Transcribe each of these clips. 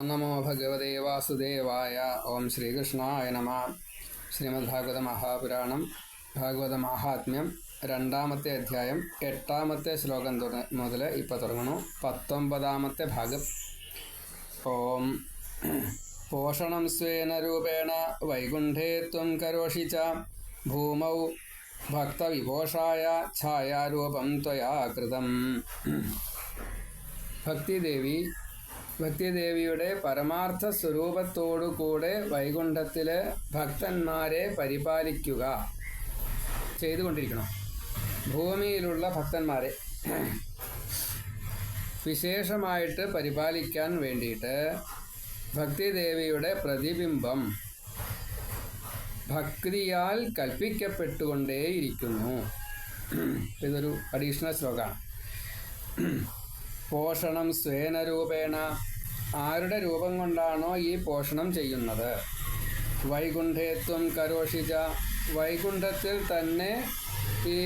നമോ ഭഗവതേ വാസുദേവായ ഓം ശ്രീകൃഷ്ണായ നമ ശ്രീമദ് ഭാഗവത മഹാപുരാണം ഭാഗവത മഹാത്മ്യം രണ്ടാമത്തെ അധ്യായം എട്ടാമത്തെ ശ്ലോകം മുതൽ ഇപ്പം തുടങ്ങണു പത്തൊമ്പതാമത്തെ ഭാഗം. ഓം പോഷണം സ്വേന രൂപേണ വൈകുണ്ഠേ ത്വം കരോഷി ച ഭൂമൗ ഭക്തവിഭോഷായ ഛായാരൂപം ത്വയാ കൃതം ഭക്തിദേവി ഭക്തിദേവിയുടെ പരമാർത്ഥ സ്വരൂപത്തോടു കൂടെ വൈകുണ്ഠത്തിലെ ഭക്തന്മാരെ പരിപാലിക്കുക. ചെയ്തുകൊണ്ടിരിക്കണം. ഭൂമിയിലുള്ള ഭക്തന്മാരെ വിശേഷമായിട്ട് പരിപാലിക്കാൻ വേണ്ടിയിട്ട് ഭക്തിദേവിയുടെ പ്രതിബിംബം ഭക്തിയാൽ കൽപ്പിക്കപ്പെട്ടുകൊണ്ടേയിരിക്കുന്നു. ഇതൊരു അഡീഷണൽ ശ്ലോകമാണ്. പോഷണം സ്വേന രൂപേണ ആരുടെ രൂപം കൊണ്ടാണോ ഈ പോഷണം ചെയ്യുന്നത്? വൈകുണ്ഠേത്വം കരോഷിച്ച വൈകുണ്ഠത്തിൽ തന്നെ ഈ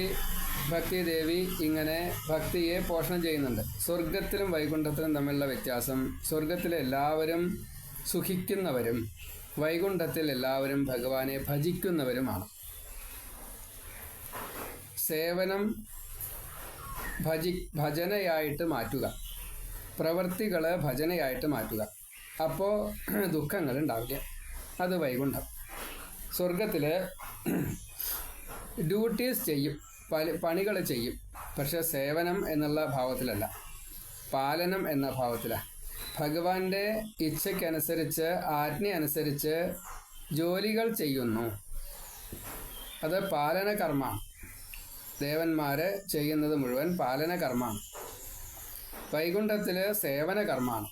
ഭക്തിദേവി ഇങ്ങനെ ഭക്തിയെ പോഷണം ചെയ്യുന്നുണ്ട്. സ്വർഗത്തിലും വൈകുണ്ഠത്തിലും തമ്മിലുള്ള വ്യത്യാസം സ്വർഗത്തിലെ എല്ലാവരും സുഖിക്കുന്നവരും വൈകുണ്ഠത്തിൽ എല്ലാവരും ഭഗവാനെ ഭജിക്കുന്നവരുമാണ്. സേവനം ഭജി ഭജനയായിട്ട് മാറ്റുക. പ്രവൃത്തികൾ ഭജനയായിട്ട് മാറ്റുക. അപ്പോൾ ദുഃഖങ്ങൾ ഉണ്ടാവില്ല. അത് വൈകുണ്ഠം. സ്വർഗത്തിൽ ഡ്യൂട്ടീസ് ചെയ്യും. പണികൾ ചെയ്യും. പക്ഷെ സേവനം എന്നുള്ള ഭാവത്തിലല്ല. പാലനം എന്ന ഭാവത്തിലാണ് ഭഗവാന്റെ ഇച്ഛയ്ക്കനുസരിച്ച് ആജ്ഞ അനുസരിച്ച് ജോലികൾ ചെയ്യുന്നു. അത് പാലനകർമ്മ. കർമ്മമാണ് ദേവന്മാര് ചെയ്യുന്നത് മുഴുവൻ പാലന വൈകുണ്ഠത്തിൽ സേവന കർമ്മമാണ്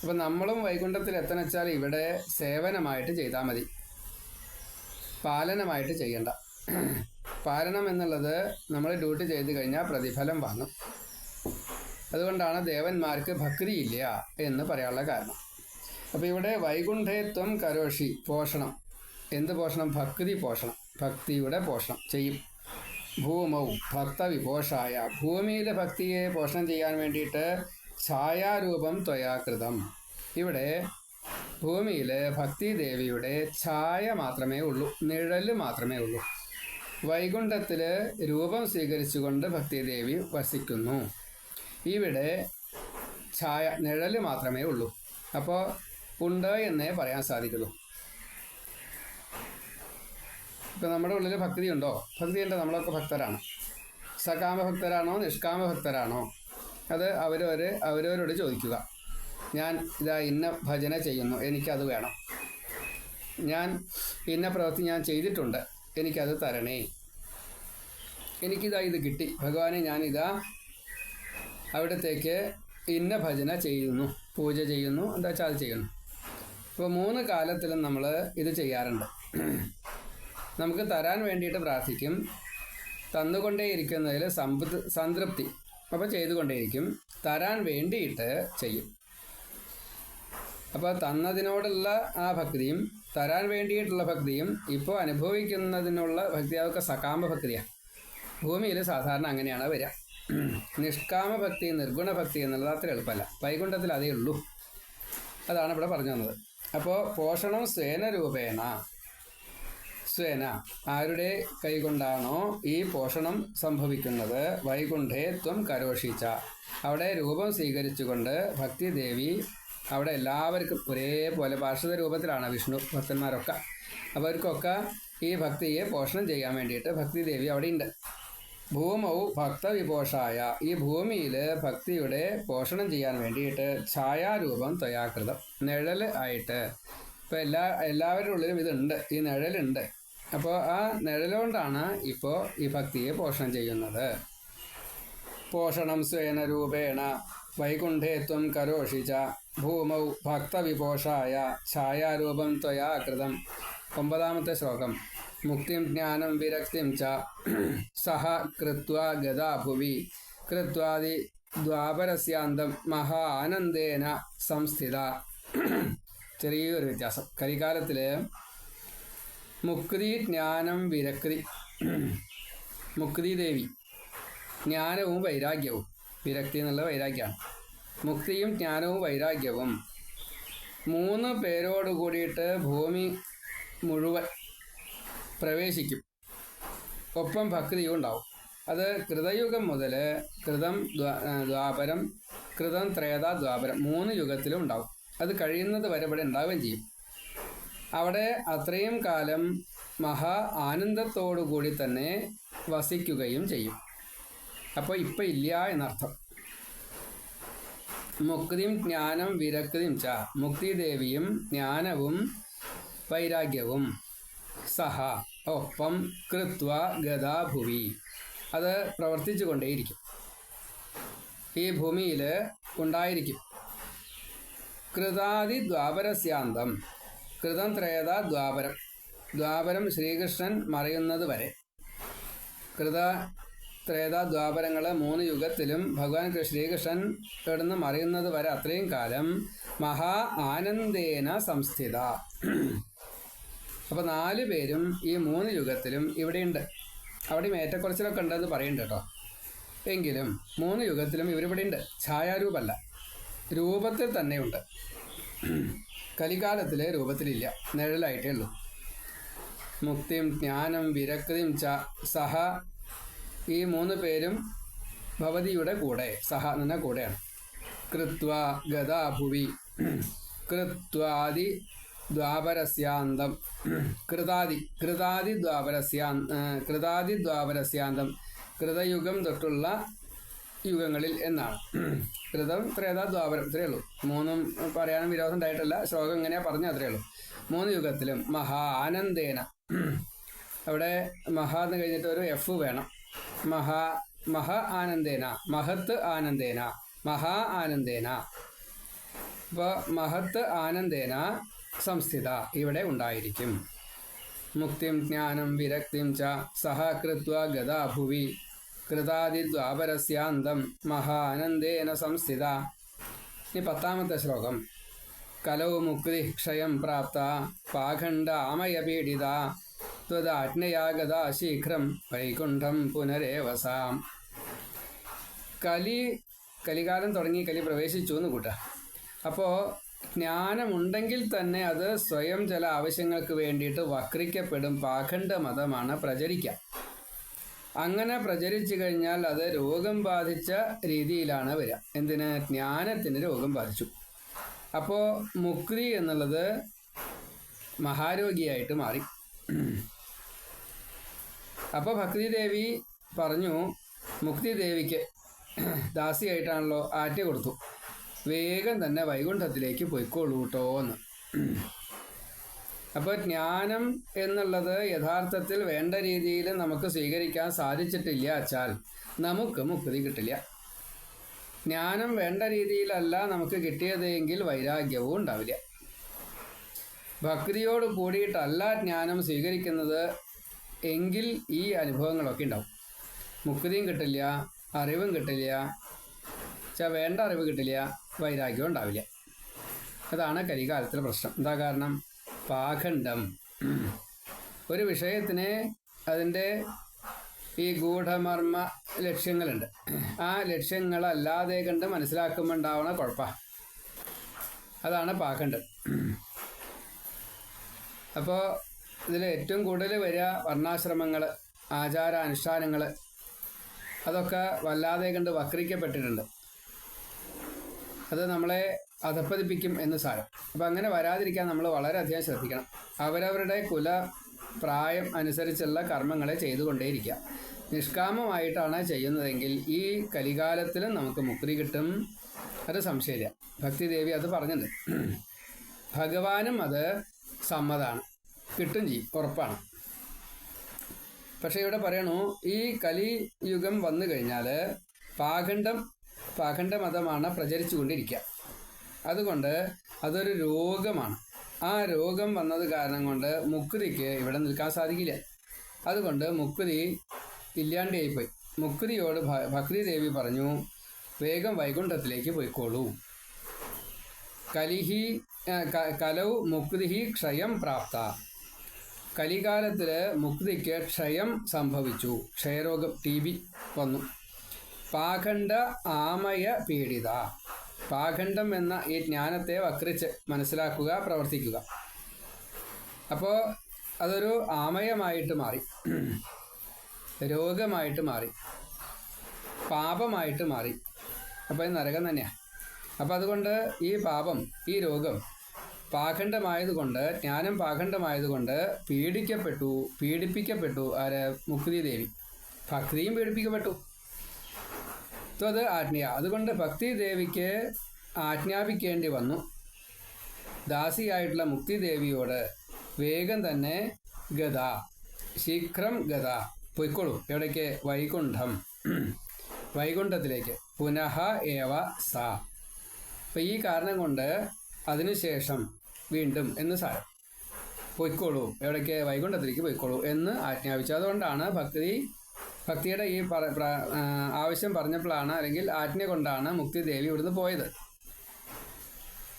അപ്പം നമ്മളും വൈകുണ്ഠത്തിൽ എത്തണച്ചാൽ ഇവിടെ സേവനമായിട്ട് ചെയ്താൽ മതി. പാലനമായിട്ട് ചെയ്യണ്ട. പാലനം എന്നുള്ളത് നമ്മൾ ഡ്യൂട്ടി ചെയ്ത് കഴിഞ്ഞാൽ പ്രതിഫലം വാങ്ങും. അതുകൊണ്ടാണ് ദേവന്മാർക്ക് ഭക്തിയില്ല എന്ന് പറയാനുള്ള കാരണം. അപ്പോൾ ഇവിടെ വൈകുണ്ഠേത്വം കരോഷി പോഷണം. എന്ത് പോഷണം? ഭക്തി പോഷണം. ഭക്തിയുടെ പോഷണം. ചെയ്യും. ഭൂമൗ ഭക്തവിഭോഷായ. ഭൂമിയിലെ ഭക്തിയെ പോഷണം ചെയ്യാൻ വേണ്ടിയിട്ട് ഛായാരൂപം ത്വയാകൃതം. ഇവിടെ ഭൂമിയിലെ ഭക്തി ദേവിയുടെ ഛായ മാത്രമേ ഉള്ളൂ നിഴൽ മാത്രമേ ഉള്ളൂ. വൈകുണ്ഠത്തിൽ രൂപം സ്വീകരിച്ചുകൊണ്ട് ഭക്തിദേവി വസിക്കുന്നു. ഇവിടെ ഛായ നിഴൽ മാത്രമേ ഉള്ളൂ. അപ്പോൾ ഉണ്ട് എന്നേ പറയാൻ സാധിക്കുള്ളൂ. ഇപ്പം നമ്മുടെ ഉള്ളിൽ ഭക്തി ഉണ്ടോ? ഭക്തി ഉണ്ട്. നമ്മളൊക്കെ ഭക്തരാണ്. സകാമ ഭക്തരാണോ? നിഷ്കാമ ഭക്തരാണോ? അത് അവരവർ അവരവരോട് ചോദിക്കുക. ഞാൻ ഇതാ ഇന്ന ഭജന ചെയ്യുന്നു. എനിക്കത് വേണം. ഞാൻ ഇന്ന പ്രവൃത്തി ഞാൻ ചെയ്തിട്ടുണ്ട്. എനിക്കത് തരണേ. എനിക്കിതാ ഇത് കിട്ടി. ഭഗവാനെ ഞാനിതാ അവിടത്തേക്ക് ഇന്ന ഭജന ചെയ്യുന്നു. പൂജ ചെയ്യുന്നു. എന്താ വെച്ചാൽ അത് ചെയ്യുന്നു. അപ്പോൾ മൂന്ന് കാലത്തിലും നമ്മൾ ഇത് ചെയ്യാറുണ്ട്. നമുക്ക് തരാൻ വേണ്ടിയിട്ട് പ്രാർത്ഥിക്കും. തന്നുകൊണ്ടേയിരിക്കുന്നതിൽ സമ്പൃ സംതൃപ്തി അപ്പോൾ ചെയ്തുകൊണ്ടേയിരിക്കും. തരാൻ വേണ്ടിയിട്ട് ചെയ്യും. അപ്പോൾ തന്നതിനോടുള്ള ആ ഭക്തിയും തരാൻ വേണ്ടിയിട്ടുള്ള ഭക്തിയും ഇപ്പോൾ അനുഭവിക്കുന്നതിനുള്ള ഭക്തി അതൊക്കെ സകാമ ഭക്തിയാണ് ഭൂമിയിൽ സാധാരണ അങ്ങനെയാണ് വരിക നിഷ്കാമ ഭക്തി നിർഗുണ ഭക്തി എന്നുള്ളത് അത്ര എളുപ്പമല്ല. വൈകുണ്ഠത്തിൽ അതേ ഉള്ളൂ. അതാണ് ഇവിടെ പറഞ്ഞു തന്നത് അപ്പോൾ പോഷണം സ്വേന രൂപേണ. സ്വേന ആരുടെ കൈകൊണ്ടാണോ ഈ പോഷണം സംഭവിക്കുന്നത്? വൈകുണ്ഠേ ത്വം കരോഷിച്ച. അവിടെ രൂപം സ്വീകരിച്ചുകൊണ്ട് ഭക്തിദേവി അവിടെ എല്ലാവർക്കും ഒരേപോലെ പാർശ്വത രൂപത്തിലാണ് വിഷ്ണു ഭക്തന്മാരൊക്കെ. അവർക്കൊക്കെ ഈ ഭക്തിയെ പോഷണം ചെയ്യാൻ വേണ്ടിയിട്ട് ഭക്തിദേവി അവിടെ ഉണ്ട് ഭൂമൗ ഭക്തവിപോഷായ. ഈ ഭൂമിയിൽ ഭക്തിയുടെ പോഷണം ചെയ്യാൻ വേണ്ടിയിട്ട് ഛായാരൂപം ത്വയാകൃതം. നിഴൽ ആയിട്ട്. ഇപ്പം എല്ലാ എല്ലാവരുടെ ഉള്ളിലും ഇതുണ്ട്. ഈ നിഴലുണ്ട്. അപ്പോൾ ആ നിഴലുകൊണ്ടാണ് ഇപ്പോൾ ഈ ഭക്തിയെ പോഷണം ചെയ്യുന്നത്. പോഷണം സ്വേന രൂപേണ വൈകുണ്ഠേത്വം കരോഷിച്ച ഭൂമൗ ഭക്തവിപോഷായ ഛായാരൂപം ത്വയാ കൃതം. ഒമ്പതാമത്തെ ശ്ലോകം. മുക്തിം ജ്ഞാനം വിരക്തിം ച സഹ കൃത്വ ഗതാഭുവി കൃത്വാദി ദ്വാപരസ്യാന്തം മഹാ ആനന്ദേന സംസ്ഥിത. ചെറിയൊരു വ്യത്യാസം. കരികാലത്തിൽ മുക്തി ജ്ഞാനം വിരക്തി. മുക്തി ദേവി. ജ്ഞാനവും വൈരാഗ്യവും. വിരക്തി എന്നുള്ള വൈരാഗ്യമാണ്. മുക്തിയും ജ്ഞാനവും വൈരാഗ്യവും. മൂന്ന് പേരോട് കൂടിയിട്ട് ഭൂമി മുഴുവൻ പ്രവേശിക്കും. ഒപ്പം ഭക്തിയും ഉണ്ടാവും. അത് കൃതയുഗം മുതൽ കൃതം ദ്വാപരം കൃതം ത്രേത ദ്വാപരം മൂന്ന് യുഗത്തിലും ഉണ്ടാവും. അത് കഴിയുന്നത് വരെ ഇവിടെ ഉണ്ടാവുകയും ചെയ്യും. അവിടെ അത്രയും കാലം മഹാ ആനന്ദത്തോടു കൂടി തന്നെ വസിക്കുകയും ചെയ്യും. അപ്പോൾ ഇപ്പം ഇല്ല എന്നർത്ഥം. മുക്തിയും ജ്ഞാനം വിരക്തിയും ച. മുക്തിദേവിയും ജ്ഞാനവും വൈരാഗ്യവും സഹ. ഒപ്പം കൃത്വ ഗതാഭുവി അത് പ്രവർത്തിച്ചു കൊണ്ടേയിരിക്കും ഈ ഭൂമിയിൽ ഉണ്ടായിരിക്കും. കൃതാതി ദ്വാപരസ്യാന്തം കൃതം ത്രേത ദ്വാപരം. ദ്വാപരം ശ്രീകൃഷ്ണൻ മറയുന്നത് വരെ. കൃത ത്രേത ദ്വാപരങ്ങൾ മൂന്ന് യുഗത്തിലും ഭഗവാൻ ശ്രീകൃഷ്ണൻ കിടന്ന് മറയുന്നത് വരെ അത്രയും കാലം മഹാ ആനന്ദേന സംസ്ഥിത. അപ്പോൾ നാല് പേരും ഈ മൂന്ന് യുഗത്തിലും ഇവിടെയുണ്ട്. അവിടെയും ഏറ്റക്കുറച്ചിലൊക്കെ ഉണ്ടെന്ന് പറയുന്നുണ്ട് കേട്ടോ. എങ്കിലും മൂന്ന് യുഗത്തിലും ഇവരിവിടെ ഉണ്ട് രൂപത്തിൽ തന്നെയുണ്ട്. കലികാലത്തിൽ രൂപത്തിലില്ല. നിഴലായിട്ടേ ഉള്ളൂ മുക്തിയും ജ്ഞാനം വിരക്തിയും ച സഹ ഈ മൂന്ന് പേരും ഭവതിയുടെ കൂടെ സഹ എന്ന കൂടെയാണ്. കൃത്വ ഗതാഭുവി കൃത്വാദി ദ്വാപരസ്യാന്തം കൃതാദി കൃതാദി ദ്വാപരസ്യാ കൃതാദി ദ്വാപരസ്യാന്തം കൃതയുഗം തൊട്ടുള്ള യുഗങ്ങളിൽ എന്നാണ്. ത്രിതം ത്രേത ദ്വാപരം ഇത്രയേ ഉള്ളൂ. മൂന്നും പറയാനും വിരോധം ഉണ്ടായിട്ടില്ല. ശ്ലോകം എങ്ങനെയാ പറഞ്ഞു അത്രയേ ഉള്ളൂ. മൂന്ന് യുഗത്തിലും മഹാ ആനന്ദേന. അവിടെ മഹാ എന്ന് കഴിഞ്ഞിട്ട് ഒരു എഫ് വേണം. മഹാ മഹ ആനന്ദേന മഹത്ത് ആനന്ദേന മഹാ ആനന്ദേന. അപ്പോൾ മഹത്ത് ആനന്ദേന സംസ്ഥിത ഇവിടെ ഉണ്ടായിരിക്കും. മുക്തിം ജ്ഞാനം വിരക്തിം ച സഹ കൃത്വ ഗതാഭുവി കൃതാദിദ്വാപരസ്യാന്തം മഹാനന്ദേന സംസ്ഥിത ഇനി പത്താമത്തെ ശ്ലോകം. കലൗ മുക്തി ക്ഷയം പ്രാപ്ത പാഖണ്ഡാമയ പീഡിത ത്വദാജ്ഞയാഗത ശീഘ്രം വൈകുണ്ഠം പുനരേവസാം. കലി കലികാലം തുടങ്ങി കലി പ്രവേശിച്ചു എന്ന് കൂട്ട അപ്പോൾ ജ്ഞാനമുണ്ടെങ്കിൽ തന്നെ അത് സ്വയം ചില ആവശ്യങ്ങൾക്ക് വേണ്ടിയിട്ട് വക്രിക്കപ്പെടും. പാഖണ്ഡ മതമാണ് പ്രചരിക്കുക. അങ്ങനെ പ്രചരിച്ചു കഴിഞ്ഞാൽ അത് രോഗം ബാധിച്ച രീതിയിലാണ് വരിക. എന്തിന്? ജ്ഞാനത്തിന് രോഗം ബാധിച്ചു. അപ്പോൾ മുക്തി എന്നുള്ളത് മഹാരോഗിയായിട്ട് മാറി. അപ്പോൾ ഭക്തിദേവി പറഞ്ഞു മുക്തി മുക്തിദേവിക്ക് ദാസിയായിട്ടാണല്ലോ ആറ്റ് കൊടുത്തു. വേഗം തന്നെ വൈകുണ്ഠത്തിലേക്ക് പോയിക്കോളൂട്ടോ എന്ന്. അപ്പോൾ ജ്ഞാനം എന്നുള്ളത് യഥാർത്ഥത്തിൽ വേണ്ട രീതിയിൽ നമുക്ക് സ്വീകരിക്കാൻ സാധിച്ചിട്ടില്ല വച്ചാൽ നമുക്ക് മുക്തി കിട്ടില്ല. ജ്ഞാനം വേണ്ട രീതിയിലല്ല നമുക്ക് കിട്ടിയതെങ്കിൽ വൈരാഗ്യവും ഉണ്ടാവില്ല. ഭക്തിയോട് കൂടിയിട്ടല്ല ജ്ഞാനം സ്വീകരിക്കുന്നത് എങ്കിൽ ഈ അനുഭവങ്ങളൊക്കെ ഉണ്ടാവും. മുക്തിയും കിട്ടില്ല അറിവും കിട്ടില്ല ചാ വേണ്ട അറിവ് കിട്ടില്ല വൈരാഗ്യവും ഉണ്ടാവില്ല. അതാണ് കരികാലത്തിലെ പ്രശ്നം. എന്താ കാരണം? പാഖണ്ഡം. ഒരു വിഷയത്തിന് അതിന്റെ ഈ ഗൂഢമർമ്മ ലക്ഷ്യങ്ങളുണ്ട്. ആ ലക്ഷ്യങ്ങളല്ലാതെ കണ്ട് മനസ്സിലാക്കുമ്പോൾ ഉണ്ടാവണ കുഴപ്പ. അതാണ് പാഖണ്ഡം. അപ്പോൾ ഇതിൽ ഏറ്റവും കൂടുതൽ വരിക വർണാശ്രമങ്ങൾ ആചാരാനുഷ്ഠാനങ്ങൾ അതൊക്കെ വല്ലാതെ കണ്ട് വക്രിക്കപ്പെട്ടിട്ടുണ്ട്. അത് നമ്മളെ അധപ്പതിപ്പിക്കും എന്ന് സാരം. അപ്പം അങ്ങനെ വരാതിരിക്കാൻ നമ്മൾ വളരെയധികം ശ്രദ്ധിക്കണം. അവരവരുടെ കുല പ്രായം അനുസരിച്ചുള്ള കർമ്മങ്ങളെ ചെയ്തുകൊണ്ടേയിരിക്കുക. നിഷ്കാമമായിട്ടാണ് ചെയ്യുന്നതെങ്കിൽ ഈ കലികാലത്തിലും നമുക്ക് മുക്തി കിട്ടും. അത് സംശയമില്ല. ഭക്തിദേവി അത് പറഞ്ഞിട്ടുണ്ട്. ഭഗവാനും അത് സമ്മതാണ്. കിട്ടും ചെയ്യും. ഉറപ്പാണ്. പക്ഷേ ഇവിടെ പറയണു ഈ കലിയുഗം വന്നു കഴിഞ്ഞാൽ പാഖണ്ഡം പാഖണ്ഡ മതമാണ് പ്രചരിച്ചുകൊണ്ടിരിക്കുക. അതുകൊണ്ട് അതൊരു രോഗമാണ്. ആ രോഗം വന്നത് കാരണം കൊണ്ട് മുക്കുതിക്ക് ഇവിടെ നിൽക്കാൻ സാധിക്കില്ല. അതുകൊണ്ട് മുക്കുതി ഇല്ലാണ്ടായിപ്പോയി. മുക്തിയോട് ഭ- ഭക്തി ദേവി പറഞ്ഞു വേഗം വൈകുണ്ഠത്തിലേക്ക് പോയിക്കോളൂ. കലിഹി കലവ് മുക്തിഹി ക്ഷയം പ്രാപ്ത. കലികാലത്തിൽ മുക്തിക്ക് ക്ഷയം സംഭവിച്ചു. ക്ഷയരോഗം ടി ബി വന്നു. പാഖണ്ഡ ആമയ പീഡിത. പാഖണ്ഡം എന്ന ഈ ജ്ഞാനത്തെ വക്രിച്ച് മനസ്സിലാക്കുക പ്രവർത്തിക്കുക. അപ്പോൾ അതൊരു ആമയമായിട്ട് മാറി. രോഗമായിട്ട് മാറി. പാപമായിട്ട് മാറി. അപ്പോൾ നരകം തന്നെയാണ് അപ്പോൾ അതുകൊണ്ട് ഈ പാപം ഈ രോഗം പാഖണ്ഡമായതുകൊണ്ട് ജ്ഞാനം പാഖണ്ഡമായതുകൊണ്ട് പീഡിക്കപ്പെട്ടു പീഡിപ്പിക്കപ്പെട്ടു ആര്? മുക്തി ദേവി. ഭക്തിയും പീഡിപ്പിക്കപ്പെട്ടു. അത് ആജ്ഞ. അതുകൊണ്ട് ഭക്തി ദേവിക്ക് ആജ്ഞാപിക്കേണ്ടി വന്നു. ദാസിയായിട്ടുള്ള മുക്തി ദേവിയോട് വേഗം തന്നെ ഗത ശീഘ്രം ഗത പൊയ്ക്കൊള്ളൂ. എവിടേക്ക്? വൈകുണ്ഠം. വൈകുണ്ഠത്തിലേക്ക്. പുനഃ ഏവ സ. അപ്പം ഈ കാരണം കൊണ്ട് അതിനുശേഷം വീണ്ടും എന്ന് സാരം. പൊയ്ക്കോളൂ എവിടേക്ക്? വൈകുണ്ഠത്തിലേക്ക് പൊയ്ക്കോളൂ എന്ന് ആജ്ഞാപിച്ചു. അതുകൊണ്ടാണ് ഭക്തി ഭക്തിയുടെ ഈ ആവശ്യം പറഞ്ഞപ്പോഴാണ് അല്ലെങ്കിൽ ആജ്ഞ കൊണ്ടാണ് മുക്തി ദേവി ഇവിടുന്ന് പോയത്.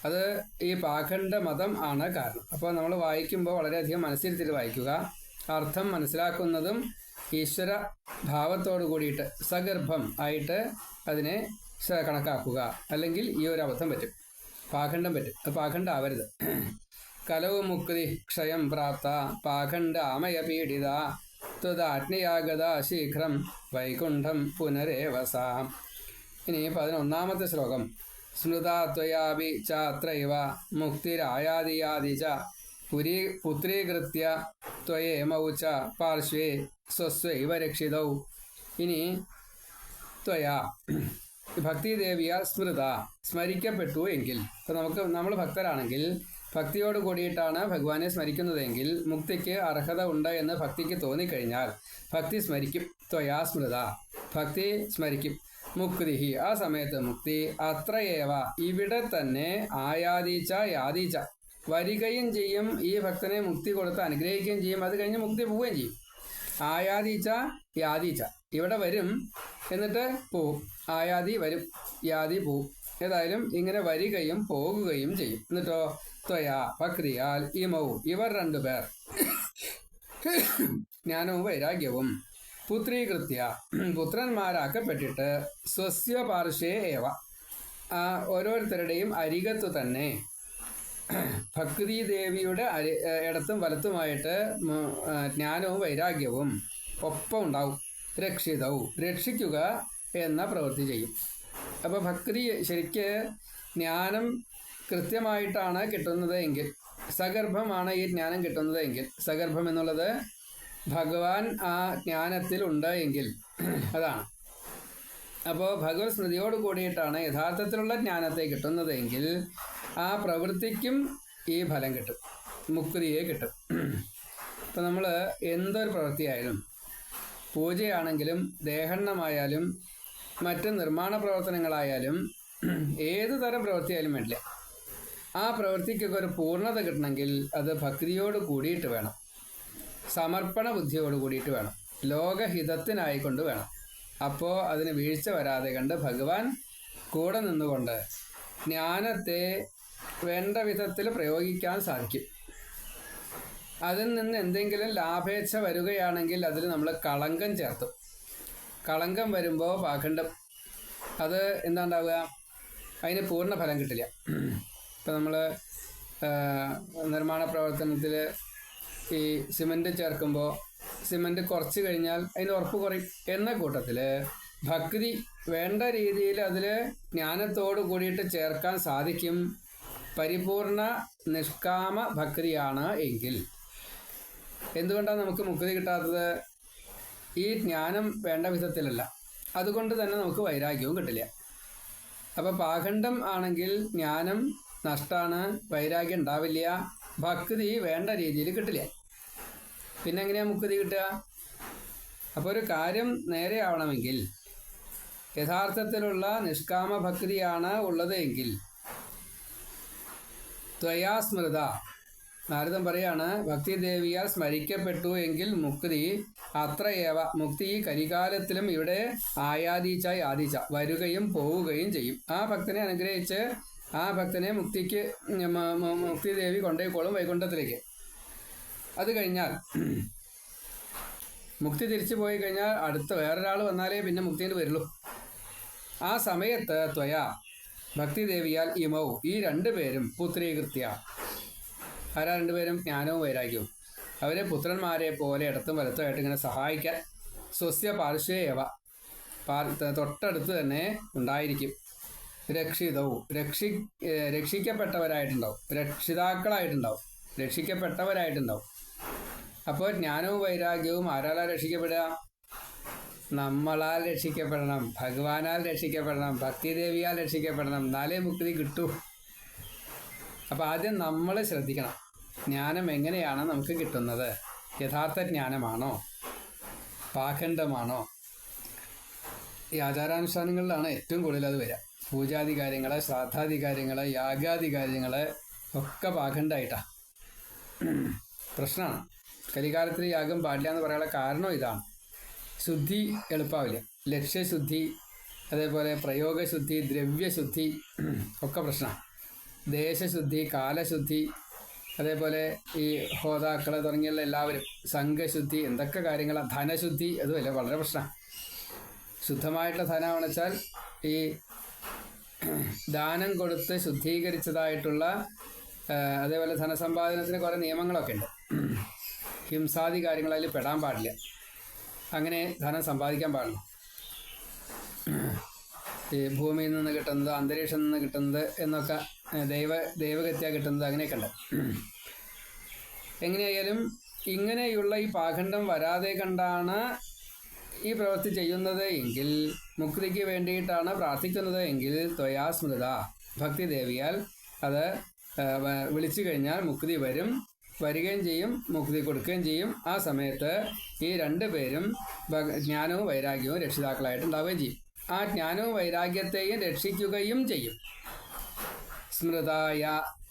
അത് ഈ പാഖണ്ഡ മതം ആണ് കാരണം. അപ്പോൾ നമ്മൾ വായിക്കുമ്പോൾ വളരെയധികം മനസ്സിരുത്തിയിട്ട് വായിക്കുക. അർത്ഥം മനസ്സിലാക്കുന്നതും ഈശ്വര ഭാവത്തോടു കൂടിയിട്ട് സഗർഭം ആയിട്ട് അതിനെ കണക്കാക്കുക. അല്ലെങ്കിൽ ഈ ഒരു അബദ്ധം പറ്റും. പാഖണ്ഡം പറ്റും. അത് പാഖണ്ഡ ആവരുത് കലവ് മുക്തി ക്ഷയം പ്രാപ്ത. പാഖണ്ഡ ആമയ പീഡിത. ത്വദാജ്ഞയാഗത ശീഘ്രം വൈകുണ്ഠം പുനരേവസാം ഇനി പതിനൊന്നാമത്തെ ശ്ലോകം. സ്മൃതാത്വയാപി ചാത്രൈവ മുക്തിരായാദിയാദി ച പുരീ പുത്രീകൃത്യ ത്വയേമൗ ച പാർശ്വേ സ്വസ്വൈവ രക്ഷിതൗ. ഇനി ത്വയാ. ഭക്തിദേവിയ സ്മൃത സ്മരിക്കപ്പെട്ടു എങ്കിൽ ഇപ്പം നമുക്ക് നമ്മൾ ഭക്തരാണെങ്കിൽ ഭക്തിയോട് കൂടിയിട്ടാണ് ഭഗവാനെ സ്മരിക്കുന്നതെങ്കിൽ മുക്തിക്ക് അർഹത ഉണ്ട് എന്ന് ഭക്തിക്ക് തോന്നിക്കഴിഞ്ഞാൽ ഭക്തി സ്മരിക്കും. ത്വയാ സ്മൃത. ഭക്തി സ്മരിക്കും. മുക്തിഹി. ആ സമയത്ത് മുക്തി അത്രയേവ ഇവിടെ തന്നെ ആയാദീച്ച യാദീച്ച. വരികയും ചെയ്യും. ഈ ഭക്തനെ മുക്തി കൊടുത്ത് അനുഗ്രഹിക്കുകയും ചെയ്യും. അത് കഴിഞ്ഞ് മുക്തി പോവുകയും ചെയ്യും. ആയാദീച്ച യാദീച്ച. ഇവിടെ വരും. എന്നിട്ട് പോവും. ആയാദി വരും. യാദി പോവും. ഏതായാലും ഇങ്ങനെ വരികയും പോകുകയും ചെയ്യും. എന്നിട്ടോ? ത്വയാ പക്രിയാൽ ഇമൗ. ഇവർ രണ്ടുപേർ ജ്ഞാനവും വൈരാഗ്യവും പുത്രീകൃത്യ പുത്രന്മാരാക്കപ്പെട്ടിട്ട് സ്വസ്യ പാർശ്വേ ഏവ ഓരോരുത്തരുടെയും അരികത്തു തന്നെ ഭക്തി ദേവിയുടെ അരി ഇടത്തും വലത്തുമായിട്ട് ജ്ഞാനവും വൈരാഗ്യവും ഒപ്പം ഉണ്ടാവും. രക്ഷിതവും. രക്ഷിക്കുക എന്ന പ്രവൃത്തി ചെയ്യും. അപ്പോൾ ഭക്തി ശരിക്ക് ജ്ഞാനം കൃത്യമായിട്ടാണ് കിട്ടുന്നത് എങ്കിൽ സഗർഭമാണ് ഈ ജ്ഞാനം കിട്ടുന്നത് എങ്കിൽ സഗർഭം എന്നുള്ളത് ഭഗവാൻ ആ ജ്ഞാനത്തിൽ ഉണ്ട് എങ്കിൽ അതാണ്. അപ്പോൾ ഭഗവത് സ്മൃതിയോട് കൂടിയിട്ടാണ് യഥാർത്ഥത്തിലുള്ള ജ്ഞാനത്തെ കിട്ടുന്നതെങ്കിൽ ആ പ്രവൃത്തിക്കും ഈ ഫലം കിട്ടും മുക്തിയെ കിട്ടും. ഇപ്പം നമ്മൾ എന്തൊരു പ്രവൃത്തിയായാലും പൂജയാണെങ്കിലും ദേഹണ്ണമായാലും മറ്റ് നിർമ്മാണ പ്രവർത്തനങ്ങളായാലും ഏത് തരം പ്രവൃത്തിയായാലും വേണ്ടില്ല. ആ പ്രവൃത്തിക്കൊക്കെ ഒരു പൂർണത കിട്ടണമെങ്കിൽ അത് ഭക്തിയോട് കൂടിയിട്ട് വേണം. സമർപ്പണ ബുദ്ധിയോട് കൂടിയിട്ട് വേണം. ലോകഹിതത്തിനായിക്കൊണ്ട് വേണം. അപ്പോൾ അതിന് വീഴ്ച വരാതെ കണ്ട് ഭഗവാൻ കൂടെ നിന്നുകൊണ്ട് ജ്ഞാനത്തെ വേണ്ട വിധത്തിൽ പ്രയോഗിക്കാൻ സാധിക്കും. അതിൽ നിന്ന് എന്തെങ്കിലും ലാഭേച്ഛ വരികയാണെങ്കിൽ അതിൽ നമ്മൾ കളങ്കം ചേർത്തും. കളങ്കം വരുമ്പോൾ പാഖണ്ഡം അത് എന്താ ഉണ്ടാവുക അതിന് പൂർണ ഫലം കിട്ടില്ല. ഇപ്പം നമ്മൾ നിർമ്മാണ പ്രവർത്തനത്തിൽ ഈ സിമന്റ് ചേർക്കുമ്പോൾ സിമന്റ് കുറച്ച് കഴിഞ്ഞാൽ അതിന് ഉറപ്പ് കുറയും. എന്ന കൂട്ടത്തിൽ ഭക്തി വേണ്ട രീതിയിൽ അതിൽ ജ്ഞാനത്തോട് കൂടിയിട്ട് ചേർക്കാൻ സാധിക്കും. പരിപൂർണ നിഷ്കാമ ഭക്തിയാണ് എങ്കിൽ. എന്തുകൊണ്ടാണ് നമുക്ക് മുക്തി കിട്ടാത്തത്? ഈ ജ്ഞാനം വേണ്ട വിധത്തിലല്ല. അതുകൊണ്ട് തന്നെ നമുക്ക് വൈരാഗ്യവും കിട്ടില്ല. അപ്പോൾ പാഖണ്ഡം ആണെങ്കിൽ ജ്ഞാനം നഷ്ടമാണ് വൈരാഗ്യം ഉണ്ടാവില്ല ഭക്തി വേണ്ട രീതിയിൽ കിട്ടില്ല. പിന്നെ എങ്ങനെയാണ് മുക്തി കിട്ടുക? അപ്പോൾ ഒരു കാര്യം നേരെയാവണമെങ്കിൽ യഥാർത്ഥത്തിലുള്ള നിഷ്കാമ ഭക്തിയാണ് ഉള്ളത് എങ്കിൽ ത്വയാസ്മൃത നാരദൻ പറയാണ് ഭക്തി ദേവിയാൽ സ്മരിക്കപ്പെട്ടു എങ്കിൽ മുക്തി അത്രയേവ. മുക്തി ഈ കരികാലത്തിലും ഇവിടെ ആയാദീച്ച യാദീച്ച വരുകയും പോവുകയും ചെയ്യും. ആ ഭക്തനെ അനുഗ്രഹിച്ച് ആ ഭക്തനെ മുക്തിക്ക് മുക്തി ദേവി കൊണ്ടേക്കോളും വൈകുണ്ഠത്തിലേക്ക്. അത് കഴിഞ്ഞാൽ മുക്തി തിരിച്ചു പോയി കഴിഞ്ഞാൽ അടുത്ത വേറൊരാൾ വന്നാലേ പിന്നെ മുക്തിയിൽ വരുള്ളൂ. ആ സമയത്ത് ത്വയ ഭക്തിദേവിയാൽ ഇമൗ. ഈ രണ്ടു പേരും പുത്രീകൃത്യ. ആരാ രണ്ടുപേരും? ജ്ഞാനവും വൈരാഗ്യവും. അവരെ പുത്രന്മാരെ പോലെ ഇടത്തും വലത്തുമായിട്ട് ഇങ്ങനെ സഹായിക്കാൻ സ്വസ്യ പാർശ്വേയവ തൊട്ടടുത്ത് തന്നെ ഉണ്ടായിരിക്കും. രക്ഷിതവും രക്ഷി രക്ഷിക്കപ്പെട്ടവരായിട്ടുണ്ടാവും. രക്ഷിതാക്കളായിട്ടുണ്ടാവും. രക്ഷിക്കപ്പെട്ടവരായിട്ടുണ്ടാവും. അപ്പോൾ ജ്ഞാനവും വൈരാഗ്യവും ആരാലാ രക്ഷിക്കപ്പെടുക? നമ്മളാൽ രക്ഷിക്കപ്പെടണം. ഭഗവാനാൽ രക്ഷിക്കപ്പെടണം. ഭക്തിദേവിയാൽ രക്ഷിക്കപ്പെടണം. നാലേ മുക്തി കിട്ടൂ. അപ്പോൾ ആദ്യം നമ്മൾ ശ്രദ്ധിക്കണം. ജ്ഞാനം എങ്ങനെയാണ് നമുക്ക് കിട്ടുന്നത്? യഥാർത്ഥ ജ്ഞാനമാണോ? പാഖണ്ഡമാണോ? ഈ ആചാരാനുഷ്ഠാനങ്ങളിലാണ് ഏറ്റവും കൂടുതൽ അത് വരിക. പൂജാധികാര്യങ്ങൾ ശ്രാദ്ധാധികാര്യങ്ങൾ യാഗാധികാര്യങ്ങൾ ഒക്കെ പാഖണ്ഡമായിട്ടാണ് പ്രശ്നമാണ് കലികാലത്തിൽ യാഗം പാടില്ല എന്ന് പറയാനുള്ള കാരണം ഇതാണ്. ശുദ്ധി എളുപ്പമാവില്ല ലക്ഷ്യശുദ്ധി അതേപോലെ പ്രയോഗശുദ്ധി ദ്രവ്യശുദ്ധി ഒക്കെ പ്രശ്നമാണ് ദേശശുദ്ധി കാലശുദ്ധി അതേപോലെ ഈ ഹോതാക്കൾ തുടങ്ങിയുള്ള എല്ലാവരും സംഘശുദ്ധി എന്തൊക്കെ കാര്യങ്ങളാണ് ധനശുദ്ധി അതുമല്ല വളരെ പ്രശ്നമാണ് ശുദ്ധമായിട്ടുള്ള ധനമാണെന്ന് വെച്ചാൽ ഈ ദാനം കൊടുത്ത് ശുദ്ധീകരിച്ചതായിട്ടുള്ള അതേപോലെ ധനസമ്പാദനത്തിന് കുറേ നിയമങ്ങളൊക്കെ ഉണ്ട്. ഹിംസാദി കാര്യങ്ങൾ അതിൽ പെടാൻ പാടില്ല. അങ്ങനെ ധനം സമ്പാദിക്കാൻ പാടില്ല. ഈ ഭൂമിയിൽ നിന്ന് കിട്ടുന്നത് അന്തരീക്ഷം നിന്ന് കിട്ടുന്നത് എന്നൊക്കെ ദൈവ ദൈവഗത്യ കിട്ടുന്നത് അങ്ങനെയൊക്കെ ഉണ്ട്. എങ്ങനെയായാലും ഇങ്ങനെയുള്ള ഈ പാഖണ്ഡം വരാതെ കണ്ടാണ് ഈ പ്രവൃത്തി ചെയ്യുന്നത് എങ്കിൽ മുക്തിക്ക് വേണ്ടിയിട്ടാണ് പ്രാർത്ഥിക്കുന്നത് എങ്കിൽ ത്വയാ സ്മൃത. ഭക്തിദേവിയാൽ അത് വിളിച്ചു കഴിഞ്ഞാൽ മുക്തി വരും വരികയും ചെയ്യും മുക്തി കൊടുക്കുകയും ചെയ്യും. ആ സമയത്ത് ഈ രണ്ട് പേരും ജ്ഞാനവും വൈരാഗ്യവും രക്ഷിതാക്കളായിട്ട് ഉണ്ടാവുകയും ചെയ്യും. ആ ജ്ഞാനവും വൈരാഗ്യത്തെയും രക്ഷിക്കുകയും ചെയ്യും. സ്മൃതായ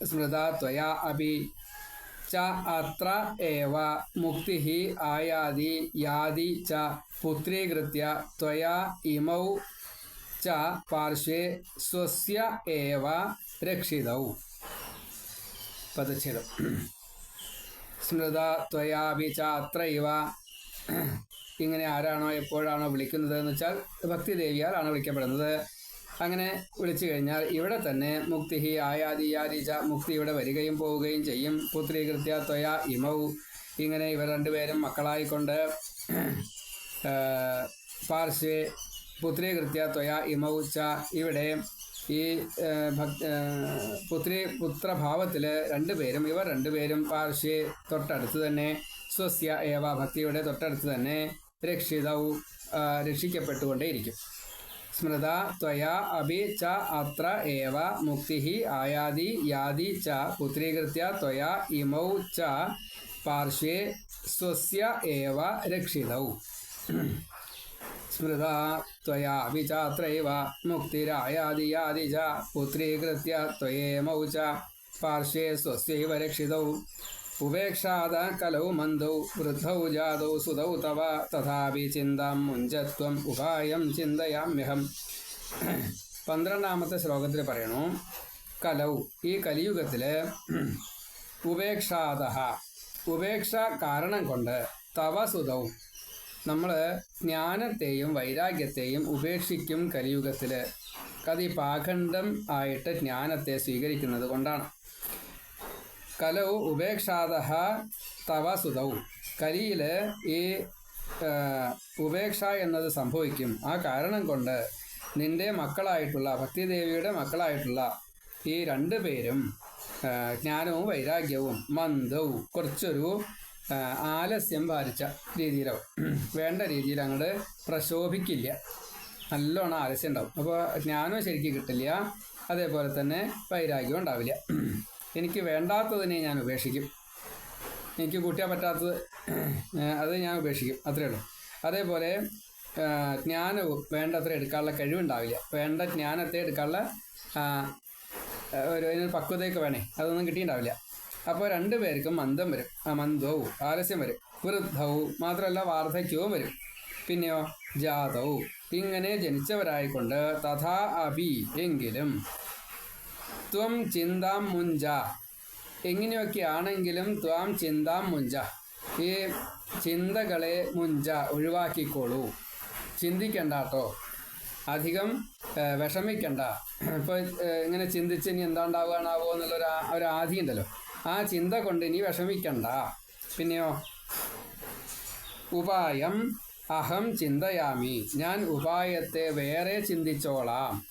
സ്മൃത ത്വയാ അപി ച അത്ര ഏവ. മുക്തി ആയാതി യാതി ച. പുത്രീകൃത്യ ത്വയാ ഇമൗ ച. പാർശ്വേ സ്വസ്യ ഏവ. രക്ഷിതൗ. പദച്ഛേദം. സ്മൃത ത്വയാപി ച അത്രൈവ ഇങ്ങനെ ആരാണോ എപ്പോഴാണോ വിളിക്കുന്നത് എന്ന് വെച്ചാൽ ഭക്തി ദേവിയാലാണ് വിളിക്കപ്പെടുന്നത്. അങ്ങനെ വിളിച്ചു കഴിഞ്ഞാൽ ഇവിടെ തന്നെ മുക്തി ആയാതി യാതിച്ച മുക്തി ഇവിടെ വരികയും പോവുകയും ചെയ്യും. പുത്രി കൃത്യ ത്വയ ഇമൗ. ഇങ്ങനെ ഇവർ രണ്ടുപേരും മക്കളായിക്കൊണ്ട് പാർശ്വേ പുത്രി കൃത്യ ത്വയ ഇമൗ ച ഇവിടെ ഈ പുത്രി പുത്രഭാവത്തിൽ രണ്ടുപേരും ഇവർ രണ്ടുപേരും പാർശ്വേ തൊട്ടടുത്ത് തന്നെ സ്വസ്യ ഏവ ഭക്തിയുടെ തൊട്ടടുത്ത് തന്നെ രക്ഷിതവും ആ, രക്ഷിക്കപ്പെട്ടുകൊണ്ടേയിരിക്കും. സ്മൃത ത്വയാ അഭി ച അത്ര ഏവ മുക്തി ആയാതി യാതി ച പുത്രീകൃത്യ ത്വയാ ഇമൗ ച പാർശ്വേ സ്വസ്യ ഏവ രക്ഷിതൗ. സ്മൃത ത്വയാ അഭി ചാത്രൈവ മുക്തിരായാതി യാതി ച പുത്രീകൃത്യ ത്വയേമൗ ച പാർശ്വേ സ്വസ്യൈവ രക്ഷിതൗ. ഉപേക്ഷാത കലൗ മന്ദൗ വൃദ്ധൗ ജാതൗ സുതൗ തവ തഥാപി ചിന്താം മുഞ്ചത്വം ഉപായം ചിന്തയാമ്യഹം പന്ത്രണ്ടാമത്തെ ശ്ലോകത്തിൽ പറയണു കലൗ ഈ കലിയുഗത്തിൽ ഉപേക്ഷാത ഉപേക്ഷ കാരണം കൊണ്ട് തവ സുതൗ നമ്മൾ ജ്ഞാനത്തെയും വൈരാഗ്യത്തെയും ഉപേക്ഷിക്കും കലിയുഗത്തിൽ അത് പാഖണ്ഡം ആയിട്ട് ജ്ഞാനത്തെ സ്വീകരിക്കുന്നത് കൊണ്ടാണ്. കലൗ ഉപേക്ഷാത തവ സുതൗ. കലിയിൽ ഈ ഉപേക്ഷ എന്നത് സംഭവിക്കും. ആ കാരണം കൊണ്ട് നിന്റെ മക്കളായിട്ടുള്ള ഭക്തിദേവിയുടെ മക്കളായിട്ടുള്ള ഈ രണ്ട് പേരും ജ്ഞാനവും വൈരാഗ്യവും മന്ദവും കുറച്ചൊരു ആലസ്യം ബാധിച്ച രീതിയിലോ വേണ്ട രീതിയിൽ അങ്ങോട്ട് പ്രശോഭിക്കില്ല. നല്ലോണം ആലസ്യം ഉണ്ടാവും. അപ്പോൾ ജ്ഞാനവും ശരിക്കും കിട്ടില്ല. അതേപോലെ തന്നെ വൈരാഗ്യവും ഉണ്ടാവില്ല. എനിക്ക് വേണ്ടാത്തതിനെ ഞാൻ ഉപേക്ഷിക്കും. എനിക്ക് കൂട്ടിയാൽ പറ്റാത്തത് അത് ഞാൻ ഉപേക്ഷിക്കും. അത്രയേ ഉള്ളൂ. അതേപോലെ ജ്ഞാനവും വേണ്ടത്ര എടുക്കാനുള്ള കഴിവുണ്ടാവില്ല. വേണ്ട ജ്ഞാനത്തെ എടുക്കാനുള്ള ഒരു അതിനൊരു പക്വതയൊക്കെ വേണേ അതൊന്നും കിട്ടിയിട്ടുണ്ടാവില്ല. അപ്പോൾ രണ്ടു പേർക്കും മന്ദം വരും. ആ മന്ദവും ആലസ്യം വരും. വൃദ്ധവും മാത്രമല്ല വാർദ്ധക്യവും വരും. പിന്നെയോ ജാതവും. ഇങ്ങനെ ജനിച്ചവരായിക്കൊണ്ട് തഥാ അഭി എങ്കിലും ത്വം ചിന്താം മുഞ്ച. എങ്ങനെയൊക്കെ ആണെങ്കിലും ത്വാം ചിന്താം മുഞ്ച. ഈ ചിന്തകളെ മുഞ്ച ഒഴിവാക്കിക്കോളൂ. ചിന്തിക്കണ്ടാട്ടോ. അധികം ഏ, വിഷമിക്കണ്ട. ഇപ്പോൾ ഇങ്ങനെ ചിന്തിച്ച് ഇനി എന്താണ്ടാവുകയാണാവോ എന്നുള്ളൊരു ആ- ഒരു ആധി ഉണ്ടല്ലോ ആ ചിന്ത കൊണ്ട് ഇനി വിഷമിക്കണ്ട. പിന്നെയോ? ഉപായം അഹം ചിന്തയാമി. ഞാൻ ഉപായത്തെ വേറെ ചിന്തിച്ചോളാം.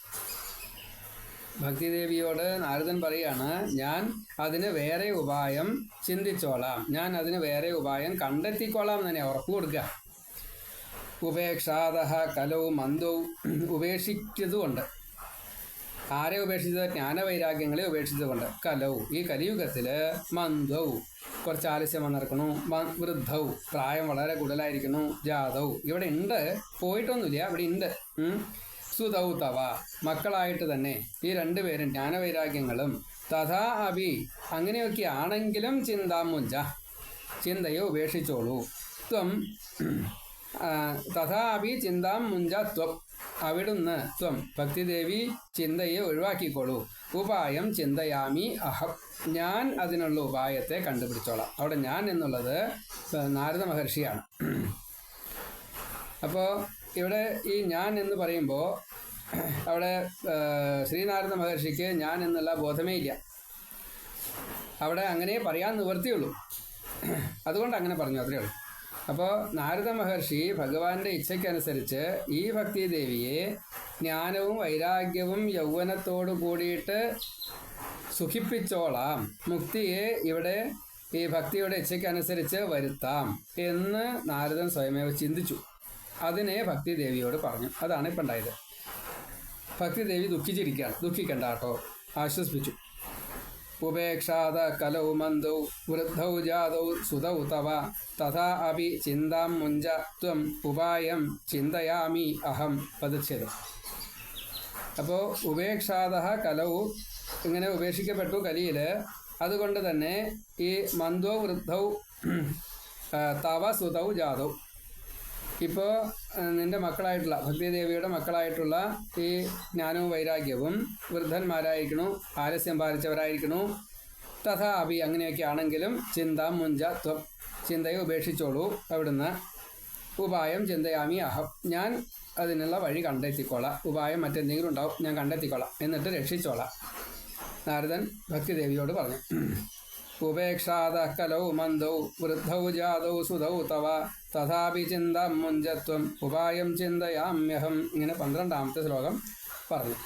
ഭക്തിദേവിയോട് നാരദൻ പറയാണ് ഞാൻ അതിന് വേറെ ഉപായം ചിന്തിച്ചോളാം. ഞാൻ അതിന് വേറെ ഉപായം കണ്ടെത്തിക്കോളാം തന്നെ ഉറപ്പ് കൊടുക്കുക. ഉപേക്ഷാത കലവും മന്ദവും ഉപേക്ഷിച്ചതുകൊണ്ട്. ആരെ ഉപേക്ഷിച്ചത്? ജ്ഞാനവൈരാഗ്യങ്ങളെ ഉപേക്ഷിച്ചതുകൊണ്ട്. കലവും ഈ കലിയുഗത്തിൽ മന്ദവും കുറച്ച് ആലസ്യം വന്നിറക്കണു വൃദ്ധവും പ്രായം വളരെ കൂടുതലായിരിക്കുന്നു. ജാതവും ഇവിടെ ഉണ്ട്. പോയിട്ടൊന്നുമില്ല. ഇവിടെ ഉണ്ട്. ഉം. സുതൗ തവ മക്കളായിട്ട് തന്നെ ഈ രണ്ടുപേരും ജ്ഞാനവൈരാഗ്യങ്ങളും തഥാ അഭി അങ്ങനെയൊക്കെ ആണെങ്കിലും ചിന്താമുഞ്ച ചിന്തയെ ഉപേക്ഷിച്ചോളൂ. ത്വം തഥാ അഭി ചിന്താം മുഞ്ച ത്വം. അവിടുന്ന് ത്വം ഭക്തിദേവി ചിന്തയെ ഒഴിവാക്കിക്കോളൂ. ഉപായം ചിന്തയാമി അഹം. ഞാൻ അതിനുള്ള ഉപായത്തെ കണ്ടുപിടിച്ചോളാം. അവിടെ ഞാൻ എന്നുള്ളത് നാരദ മഹർഷിയാണ്. അപ്പോൾ ഇവിടെ ഈ ഞാൻ എന്ന് പറയുമ്പോൾ അവിടെ ശ്രീനാരായണ മഹർഷിക്ക് ഞാൻ എന്നുള്ള ബോധമേ ഇല്ല. അവിടെ അങ്ങനെ പറയാൻ നിവർത്തിയുള്ളൂ അതുകൊണ്ട് അങ്ങനെ പറഞ്ഞു അത്രയേ ഉള്ളൂ. അപ്പോൾ നാരദ മഹർഷി ഭഗവാന്റെ ഇച്ഛയ്ക്കനുസരിച്ച് ഈ ഭക്തി ദേവിയെ ജ്ഞാനവും വൈരാഗ്യവും യൗവനത്തോടു കൂടിയിട്ട് സുഖിപ്പിച്ചോളാം മുക്തിയെ ഇവിടെ ഈ ഭക്തിയുടെ ഇച്ഛയ്ക്കനുസരിച്ച് വരുത്താം എന്ന് നാരദൻ സ്വയമേവ ചിന്തിച്ചു. അതിനെ ഭക്തി ദേവിയോട് പറഞ്ഞു. അതാണ് ഇപ്പം ഉണ്ടായത്. ഭക്തി ദേവി ദുഃഖിച്ചിരിക്കുകയാണ് ദുഃഖിക്കണ്ട കേട്ടോ. ആശ്വസിപ്പിച്ചു. ഉപേക്ഷാത കലൗ മന്ദൗ വൃദ്ധൗ ജാതൗ സുതൗ തവ തഥാ അപി ചിന്താം മുഞ്ച ത്വം ഉപായം ചിന്തയാമി അഹം പതിച്ചത് അപ്പോൾ ഉപേക്ഷാത കലൗ ഇങ്ങനെ ഉപേക്ഷിക്കപ്പെട്ടു കലിയിൽ അതുകൊണ്ട് തന്നെ ഈ മന്ദോ വൃദ്ധൗ തവ സുതൗ ജാതൗ ഇപ്പോൾ നിന്റെ മക്കളായിട്ടുള്ള ഭക്തിദേവിയുടെ മക്കളായിട്ടുള്ള ഈ ജ്ഞാനവും വൈരാഗ്യവും വൃദ്ധന്മാരായിരിക്കണു ആലസ്യം പാലിച്ചവരായിരിക്കണു. തഥാ അഭി അങ്ങനെയൊക്കെ ആണെങ്കിലും ചിന്ത മുഞ്ച ത്വം ചിന്തയെ ഉപേക്ഷിച്ചോളൂ. അവിടുന്ന് ഉപായം ചിന്തയാമി അഹം. ഞാൻ അതിനുള്ള വഴി കണ്ടെത്തിക്കോളാം. ഉപായം മറ്റെന്തെങ്കിലും ഉണ്ടാവും ഞാൻ കണ്ടെത്തിക്കോളാം. എന്നിട്ട് രക്ഷിച്ചോളാം. നാരദൻ ഭക്തിദേവിയോട് പറഞ്ഞു. ഉപേക്ഷാത കലൗ മന്ദൗ വൃദ്ധൗ ജാതൗ സുതൗ തവ തഥാപി ചിന്ത മുഞ്ചത്വം ഉപായം ചിന്തയാമ്യഹം ഇങ്ങനെ പന്ത്രണ്ടാമത്തെ ശ്ലോകം പറഞ്ഞു.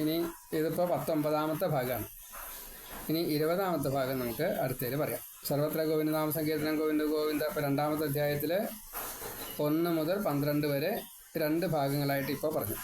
ഇനി ഇതിപ്പോൾ പത്തൊമ്പതാമത്തെ ഭാഗമാണ്. ഇനി ഇരുപതാമത്തെ ഭാഗം നമുക്ക് അടുത്തതിൽ പറയാം. സർവത്ര ഗോവിന്ദനാമ സങ്കീർത്തനം ഗോവിന്ദ ഗോവിന്ദ ഇപ്പോൾ രണ്ടാമത്തെ അധ്യായത്തിൽ ഒന്ന് മുതൽ പന്ത്രണ്ട് വരെ രണ്ട് ഭാഗങ്ങളായിട്ട് ഇപ്പോൾ പറഞ്ഞു.